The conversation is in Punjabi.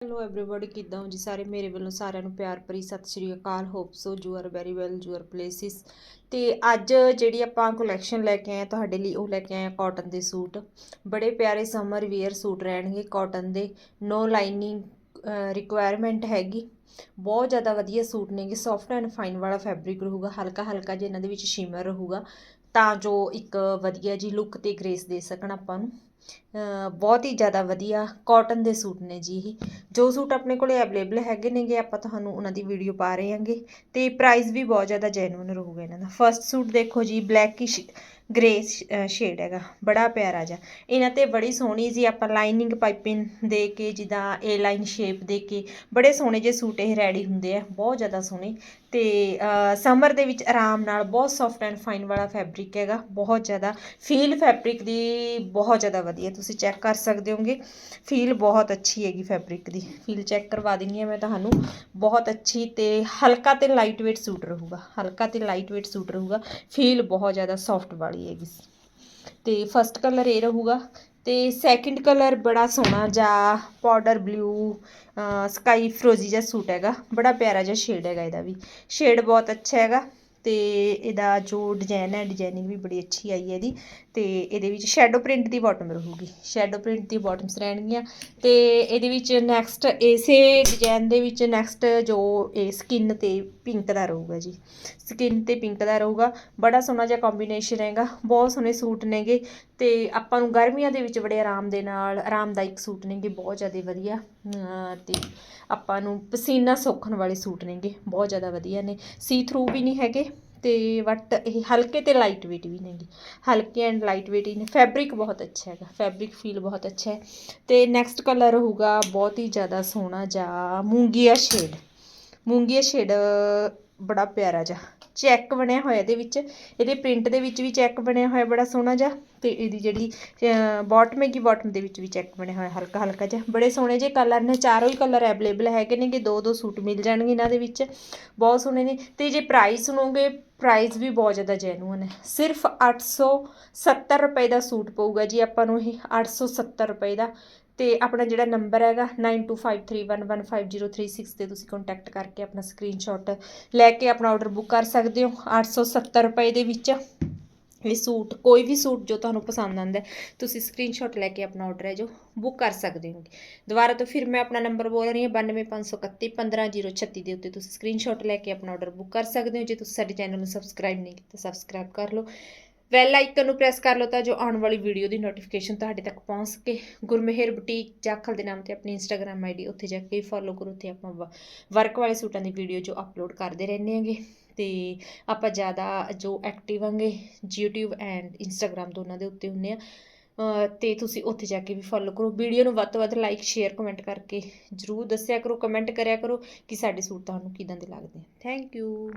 ਹੈਲੋ एवरीबॉडी ਕਿੱਦਾਂ ਹੋ ਜੀ ਸਾਰੇ ਮੇਰੇ ਵੱਲੋਂ ਸਾਰਿਆਂ ਨੂੰ ਪਿਆਰ ਭਰੀ ਸਤਿ ਸ਼੍ਰੀ ਅਕਾਲ hope so you are very well your places ਤੇ ਅੱਜ ਜਿਹੜੀ ਆਪਾਂ ਕਲੈਕਸ਼ਨ ਲੈ ਕੇ ਆਏ ਹਾਂ ਤੁਹਾਡੇ ਲਈ ਉਹ ਲੈ ਕੇ ਆਏ ਆ ਕਾਟਨ ਦੇ ਸੂਟ ਬੜੇ ਪਿਆਰੇ ਸਮਰ ਵੇਅਰ ਸੂਟ ਰਹਿਣਗੇ ਕਾਟਨ ਦੇ ਨੋ ਲਾਈਨਿੰਗ ਰਿਕੁਆਇਰਮੈਂਟ ਹੈਗੀ ਬਹੁਤ ਜ਼ਿਆਦਾ ਵਧੀਆ ਸੂਟ ਨੇਗੇ ਸੌਫਟ ਐਂਡ ਫਾਈਨ ਵਾਲਾ ਫੈਬਰਿਕ ਰਹੂਗਾ ਹਲਕਾ ਹਲਕਾ ਜਿਹਾ ਇਹਨਾਂ ਦੇ ਵਿੱਚ ਸ਼ਿਮਰ ਰਹੂਗਾ ਤਾਂ ਜੋ ਇੱਕ ਵਧੀਆ ਜੀ ਲੁੱਕ ਤੇ ਗ੍ਰੇਸ ਦੇ ਸਕਣ ਆਪਾਂ ਨੂੰ ਅ, ਬਹੁਤ ਹੀ ਜ਼ਿਆਦਾ ਵਧੀਆ ਕਾਟਨ ਦੇ ਸੂਟ ਨੇ ਜੀ ਇਹ। ਜੋ ਸੂਟ ਆਪਣੇ ਕੋਲੇ ਅਵੇਲੇਬਲ ਹੈਗੇ ਨੇਗੇ, ਆਪਾਂ ਤੁਹਾਨੂੰ ਉਹਨਾਂ ਦੀ ਵੀਡੀਓ ਪਾ ਰਹੇ ਹਾਂਗੇ। ਤੇ ਪ੍ਰਾਈਸ ਵੀ ਬਹੁਤ ਜ਼ਿਆਦਾ ਜੈਨੂਇਨ ਰਹੂਗਾ ਇਹਨਾਂ ਦਾ। ਫਰਸਟ ਸੂਟ ਦੇਖੋ ਜੀ ਬਲੈਕਿਸ਼ ਗ੍ਰੇ ਸ਼ੇਡ ਹੈਗਾ। ਬੜਾ ਪਿਆਰਾ ਜਿਹਾ। ਇਹਨਾਂ ਤੇ ਬੜੀ ਸੋਹਣੀ ਜੀ ਆਪਾਂ ਲਾਈਨਿੰਗ ਪਾਈਪਿੰਗ ਦੇ ਕੇ, ਜਿੱਦਾਂ ਏ ਲਾਈਨ ਸ਼ੇਪ ਦੇ ਕੇ, ਬੜੇ ਸੋਹਣੇ ਜਿਹੇ ਸੂਟ ਇਹ ਰੈਡੀ ਹੁੰਦੇ ਆ। ਬਹੁਤ ਜ਼ਿਆਦਾ ਸੋਹਣੇ। ਤੇ ਸਮਰ ਦੇ ਵਿੱਚ ਆਰਾਮ ਨਾਲ ਬਹੁਤ ਸੌਫਟ ਐਂਡ ਫਾਈਨ ਵਾਲਾ ਫੈਬਰਿਕ ਹੈਗਾ। ਬਹੁਤ ਜ਼ਿਆਦਾ ਫੀਲ ਫੈਬਰਿਕ ਦੀ ਬਹੁਤ ਜ਼ਿਆਦਾ ਵਧੀਆ, ਤੁਸੀਂ ਚੈੱਕ ਕਰ ਸਕਦੇ ਹੋਗੇ ਫੀਲ ਬਹੁਤ ਅੱਛੀ ਹੈਗੀ ਫੈਬਰਿਕ ਦੀ। ਫੀਲ ਚੈੱਕ ਕਰਵਾ ਦਿੰਨੀ ਆ ਮੈਂ ਤੁਹਾਨੂੰ। ਬਹੁਤ ਅੱਛੀ ਤੇ ਹਲਕਾ ਤੇ ਲਾਈਟ weight ਸੂਟ ਰਹੂਗਾ। ਹਲਕਾ ਤੇ ਲਾਈਟ weight ਸੂਟ ਰਹੂਗਾ। ਫੀਲ ਬਹੁਤ ਜ਼ਿਆਦਾ ਸੌਫਟ ਵਾਲੀ ਹੈਗੀ ਤੇ ਫਸਟ ਕਲਰ ਇਹ ਰਹੂਗਾ ਤੇ ਸੈਕਿੰਡ ਕਲਰ ਬੜਾ ਸੋਹਣਾ ਜਿਹਾ ਪਾਊਡਰ ਬਲੂ ਸਕਾਈ ਫਰੋਜ਼ੀ ਜਿਹਾ ਸੂਟ ਹੈਗਾ। ਬੜਾ ਪਿਆਰਾ ਜਿਹਾ ਸ਼ੇਡ ਹੈਗਾ ਇਹਦਾ ਵੀ। ਸ਼ੇਡ ਬਹੁਤ ਅੱਛਾ ਹੈਗਾ। ਤੇ ਇਹਦਾ ਜੋ ਡਿਜ਼ਾਈਨ ਹੈ ਡਿਜ਼ਾਈਨਿੰਗ ਵੀ ਬੜੀ ਅੱਛੀ ਆਈ ਹੈ ਇਹਦੀ ਤੇ ਇਹਦੇ ਵਿੱਚ ਸ਼ੈਡੋ ਪ੍ਰਿੰਟ ਦੀ ਬਾਟਮ ਰਹੂਗੀ। ਸ਼ੈਡੋ ਪ੍ਰਿੰਟ ਦੀ ਬਾਟਮਸ ਰਹਿਣਗੀਆਂ ਤੇ ਇਹਦੇ ਵਿੱਚ ਨੈਕਸਟ ਇਸੇ ਡਿਜ਼ਾਈਨ ਦੇ ਵਿੱਚ ਨੈਕਸਟ ਜੋ ਇਹ ਸਕਿਨ ਤੇ ਪਿੰਕ ਦਾ ਰਹੂਗਾ ਜੀ। ਸਕਿਨ ਤੇ ਪਿੰਕ ਦਾ ਰਹੂਗਾ। ਬੜਾ ਸੋਹਣਾ ਜਿਹਾ ਕੰਬੀਨੇਸ਼ਨ ਹੈਗਾ। ਬਹੁਤ ਸੋਹਣੇ ਸੂਟ ਨੇਗੇ ਤੇ ਆਪਾਂ ਨੂੰ ਗਰਮੀਆਂ ਦੇ ਵਿੱਚ ਬੜੇ ਆਰਾਮ ਦੇ ਨਾਲ, ਆਰਾਮਦਾਇਕ ਸੂਟ ਨੇਗੇ, ਬਹੁਤ ਜ਼ਿਆਦਾ ਵਧੀਆ। ਅਮ ਤੇ ਆਪਾਂ ਨੂੰ ਪਸੀਨਾ ਸੋਖਣ ਵਾਲੇ ਸੂਟ ਨੇਗੇ, ਬਹੁਤ ਜ਼ਿਆਦਾ ਵਧੀਆ ਨੇ। ਸੀ ਥਰੂ ਵੀ ਨਹੀਂ ਹੈਗੇ। ਤੇ ਬਟ ਇਹ ਹਲਕੇ ਤੇ ਲਾਈਟ weight ਵੀ ਨੇਗੇ। ਹਲਕੇ ਐਂਡ ਲਾਈਟ weight ਹੀ ਨੇ ਫੈਬਰਿਕ ਬਹੁਤ ਅੱਛਾ ਹੈਗਾ। ਫੈਬਰਿਕ ਫੀਲ ਬਹੁਤ ਅੱਛਾ ਹੈ। ਤੇ ਨੈਕਸਟ ਕਲਰ ਹੋਊਗਾ ਬਹੁਤ ਹੀ ਜ਼ਿਆਦਾ ਸੋਹਣਾ ਜਾਂ ਮੂੰਗੀਆ ਸ਼ੇਡ ਮੂੰਗੀਆ ਸ਼ੇਡ ਬੜਾ ਪਿਆਰਾ ਜਿਹਾ। ਚੈੱਕ ਬਣਿਆ ਹੋਇਆ ਇਹਦੇ ਵਿੱਚ। ਇਹਦੇ ਪ੍ਰਿੰਟ ਦੇ ਵਿੱਚ ਵੀ ਚੈੱਕ ਬਣਿਆ ਹੋਇਆ ਬੜਾ ਸੋਹਣਾ ਜਿਹਾ ਤੇ ਇਹਦੀ ਜਿਹੜੀ ਬਾਟਮ ਹੈਗੀ ਬਾਟਮ ਦੇ ਵਿੱਚ ਵੀ ਚੈੱਕ ਬਣਿਆ ਹੋਇਆ ਹਲਕਾ ਹਲਕਾ ਜਿਹਾ। ਬੜੇ ਸੋਹਣੇ ਜਿਹੇ ਕਲਰ ਨੇ, ਚਾਰੋਂ ਹੀ ਕਲਰ ਅਵੇਲੇਬਲ ਹੈਗੇ ਨੇਗੇ। ਦੋ ਦੋ ਸੂਟ ਮਿਲ ਜਾਣਗੇ ਇਹਨਾਂ ਦੇ ਵਿੱਚ। ਬਹੁਤ ਸੋਹਣੇ ਨੇ। ਤੇ ਜੇ ਪ੍ਰਾਈਸ ਸੁਣੋਗੇ ਪ੍ਰਾਈਸ ਵੀ ਬਹੁਤ ਜ਼ਿਆਦਾ ਜੈਨੂਅਨ ਹੈ। ਸਿਰਫ 870 ਰੁਪਏ ਦਾ ਸੂਟ ਪਊਗਾ ਜੀ ਆਪਾਂ ਨੂੰ ਇਹ 870 ਰੁਪਏ ਦਾ। ਤੇ ਆਪਣਾ ਜਿਹੜਾ ਨੰਬਰ ਹੈਗਾ 9253115036 ਤੇ ਤੁਸੀਂ ਕੰਟੈਕਟ ਕਰਕੇ ਆਪਣਾ ਸਕਰੀਨਸ਼ਾਟ ਲੈ ਕੇ ਆਪਣਾ ਆਰਡਰ ਬੁੱਕ ਕਰ ਸਕਦੇ ਹੋ 870 ਰੁਪਏ ਦੇ ਵਿੱਚ। ਇਹ ਸੂਟ, ਕੋਈ ਵੀ ਸੂਟ ਜੋ ਤੁਹਾਨੂੰ ਪਸੰਦ ਆਉਂਦਾ ਤੁਸੀਂ ਸਕਰੀਨਸ਼ਾਟ ਲੈ ਕੇ ਆਪਣਾ ਆਰਡਰ ਹੈ ਜੋ ਬੁੱਕ ਕਰ ਸਕਦੇ ਹੋ ਦੁਬਾਰਾ ਤੋਂ ਫਿਰ ਮੈਂ ਆਪਣਾ ਨੰਬਰ ਬੋਲ ਰਹੀ ਹਾਂ 92531 15036 ਦੇ ਉੱਤੇ ਤੁਸੀਂ ਸਕਰੀਨਸ਼ਾਟ ਲੈ ਕੇ ਆਪਣਾ ਆਰਡਰ ਬੁੱਕ ਕਰ ਸਕਦੇ ਹੋ। ਜੇ ਤੁਸੀਂ ਸਾਡੇ ਚੈਨਲ ਨੂੰ ਸਬਸਕ੍ਰਾਈਬ ਨਹੀਂ ਕੀਤਾ ਸਬਸਕ੍ਰਾਈਬ ਕਰ ਲਓ। ਬੈਲ ਆਈਕਨ ਨੂੰ ਪ੍ਰੈਸ ਕਰ ਲਓ ਤਾਂ ਜੋ ਆਉਣ ਵਾਲੀ ਵੀਡੀਓ ਦੀ ਨੋਟੀਫਿਕੇਸ਼ਨ ਤੁਹਾਡੇ ਤੱਕ ਪਹੁੰਚ ਸਕੇ। ਗੁਰਮੇਹਰ ਬੁਟੀਕ ਜਾਖਲ ਦੇ ਨਾਮ ਤੇ ਆਪਣੀ ਇੰਸਟਾਗ੍ਰam ਆਈਡੀ ਉੱਥੇ ਜਾ ਕੇ ਫੋਲੋ ਕਰੋ। ਤੇ ਆਪਾਂ ਵਰਕ ਵਾਲੇ ਸੂਟਾਂ ਦੀ ਵੀਡੀਓ ਜੋ ਅਪਲੋਡ ਕਰਦੇ ਰਹਿੰਦੇ ਹਾਂਗੇ। ਤੇ ਆਪਾਂ ਜ਼ਿਆਦਾ ਜੋ ਐਕਟਿਵ ਹਾਂਗੇ YouTube ਐਂਡ Instagram ਦੋਨਾਂ ਦੇ ਉੱਤੇ ਹੁੰਨੇ ਆ। ਅ, ਤੇ ਤੁਸੀਂ ਉੱਥੇ ਜਾ ਕੇ ਵੀ ਫੋਲੋ ਕਰੋ। ਵੀਡੀਓ ਨੂੰ ਵੱਧ ਤੋਂ ਵੱਧ ਲਾਈਕ ਸ਼ੇਅਰ ਕਮੈਂਟ ਕਰਕੇ ਜਰੂਰ ਦੱਸਿਆ ਕਰੋ। ਕਮੈਂਟ ਕਰਿਆ ਕਰੋ ਕਿ ਸਾਡੇ ਸੂਟ ਤੁਹਾਨੂੰ ਕਿਦਾਂ ਦੇ ਲੱਗਦੇ ਆ। Thank you